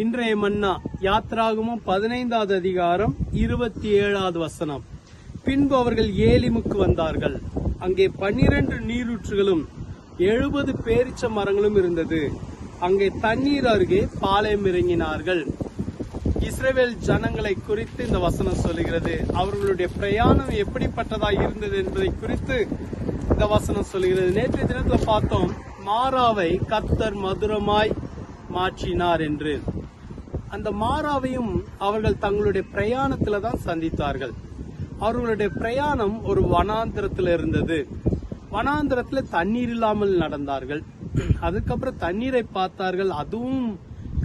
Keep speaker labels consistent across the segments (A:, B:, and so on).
A: இன்றைய மன்னா யாத்ராகமும் பதினைந்தாவது அதிகாரம் இருபத்தி ஏழாவது வசனம். பின்பு அவர்கள் ஏலிமுக்கு வந்தார்கள். அங்கே பன்னிரண்டு நீரூற்றுகளும் எழுபது பேரிச்ச மரங்களும் இருந்தது. அங்கே தண்ணீர் அருகே பாளையம் இறங்கினார்கள். இஸ்ரேவேல் ஜனங்களை குறித்து இந்த வசனம் சொல்லுகிறது. அவர்களுடைய பிரயாணம் எப்படிப்பட்டதாக இருந்தது என்பதை குறித்து இந்த வசனம் சொல்லுகிறது. நேற்றைய தினத்தில் பார்த்தோம் மாறாவை கத்தர் மதுரமாய் மாற்றினார் என்று. அந்த மாறாவையும் அவர்கள் தங்களுடைய பிரயாணத்துல தான் சந்தித்தார்கள். அவர்களுடைய பிரயாணம் ஒரு வனாந்திரத்துல இருந்தது. வனாந்திரத்துல தண்ணீர் இல்லாமல் நடந்தார்கள். அதுக்கப்புறம் தண்ணீரை பார்த்தார்கள். அதுவும்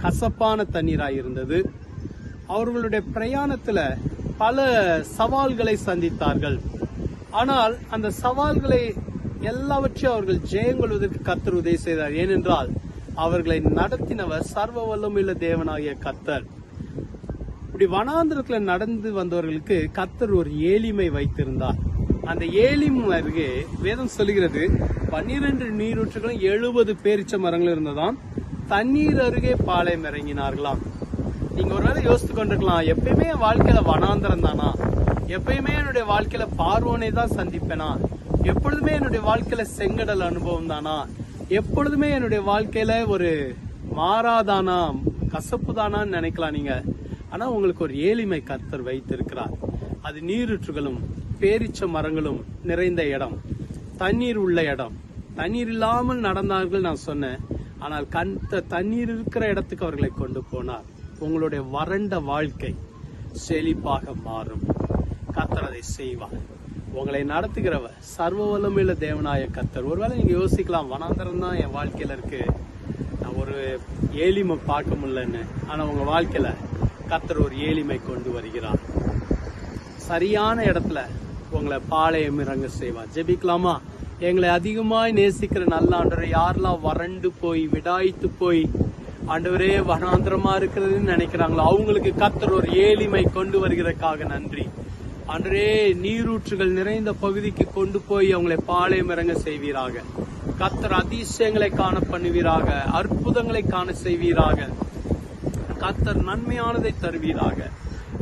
A: கசப்பான தண்ணீராய் இருந்தது. அவர்களுடைய பிரயாணத்துல பல சவால்களை சந்தித்தார்கள். ஆனால் அந்த சவால்களை எல்லாவற்றையும் அவர்கள் ஜெயம் கொள்வதற்கு கத்தர் உதவி செய்தார். ஏனென்றால் அவர்களை நடத்தினவர் சர்வ வல்லமையுள்ள தேவனாகிய கத்தர் இப்படி வனாந்திரத்துல நடந்து வந்தவர்களுக்கு கத்தர் ஒரு ஏளிமை வைத்திருந்தார். அந்த ஏலிம் அருகே வேதம் சொல்லுகிறது பன்னிரண்டு நீரூற்றுகளும் எழுபது பேரிச்ச மரங்கள் இருந்ததாம். தண்ணீர் அருகே பாளையம் இறங்கினார்களாம். நீங்க ஒருவேளை யோசித்து கொண்டிருக்கலாம் எப்பயுமே என் வாழ்க்கையில வனாந்திரம் தானா? எப்பயுமே என்னுடைய வாழ்க்கையில பார்வோனை தான் சந்திப்பேனா? எப்பொழுதுமே என்னுடைய வாழ்க்கையில செங்கடல் அனுபவம் தானா? எப்பொழுதுமே என்னுடைய வாழ்க்கையில ஒரு மாறாதானா கசப்பு தானான்னு நினைக்கலாம் நீங்க. ஆனா உங்களுக்கு ஒரு ஏளிமை கர்த்தர் வைத்திருக்கிறார். அது நீரூற்றுகளும் பேரிச்ச மரங்களும் நிறைந்த இடம். தண்ணீர் உள்ள இடம். தண்ணீர் இல்லாமல் நடந்தார்கள் நான் சொன்னேன். ஆனால் கண் தண்ணீர் இருக்கிற இடத்துக்கு அவர்களை கொண்டு போனார். உங்களுடைய வறண்ட வாழ்க்கை செழிப்பாக மாறும். கத்தர் அதை செய்வார். உங்களை நடத்துகிறவர் சர்வ வல்லமையில தேவனாய கத்தர் ஒருவேளை நீங்க யோசிக்கலாம் வனாந்தரம் தான் என் வாழ்க்கையில இருக்கு. நான் ஒரு ஏளிமை பார்க்க முடியலன்னு. ஆனா உங்க வாழ்க்கையில கத்தர் ஒரு ஏளிமை கொண்டு வருகிறார். சரியான இடத்துல உங்களை பாளையம் இறங்க செய்வார். ஜெபிக்கலாமா? எங்களை அதிகமாய் நேசிக்கிற நல்ல ஆண்டவரை யாரெல்லாம் வறண்டு போய் விடாய்த்து போய் ஆண்டவரே வனாந்திரமா இருக்கிறதுன்னு நினைக்கிறாங்களோ அவங்களுக்கு கத்தர் ஒரு ஏளிமை கொண்டு வருகிறதுக்காக நன்றி. அன்றே நீரூற்றுகள் நிறைந்த பகுதிக்கு கொண்டு போய் அவங்களை பாளையம் இறங்க செய்வீராக. கத்தர் அதிசயங்களை காண பண்ணுவீராக அற்புதங்களை காண செய்வீராக. கத்தர் நன்மையானதை தருவீராக.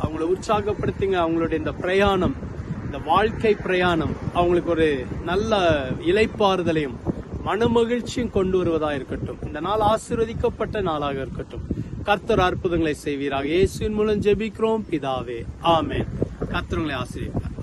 A: அவங்கள உற்சாகப்படுத்திங்க அவங்களுடைய இந்த பிரயாணம் இந்த வாழ்க்கை பிரயாணம் அவங்களுக்கு ஒரு நல்ல இலைப்பாறுதலையும் மனமகிழ்ச்சியும் கொண்டு வருவதா இருக்கட்டும். இந்த நாள் ஆசீர்வதிக்கப்பட்ட நாளாக இருக்கட்டும். கர்த்தர் அற்புதங்களை செய்வீராக. இயேசுவின் மூலம் ஜெபிக்கிறோம் பிதாவே. ஆமேன். கர்த்தர் உங்களை ஆசீர்வதிப்பார்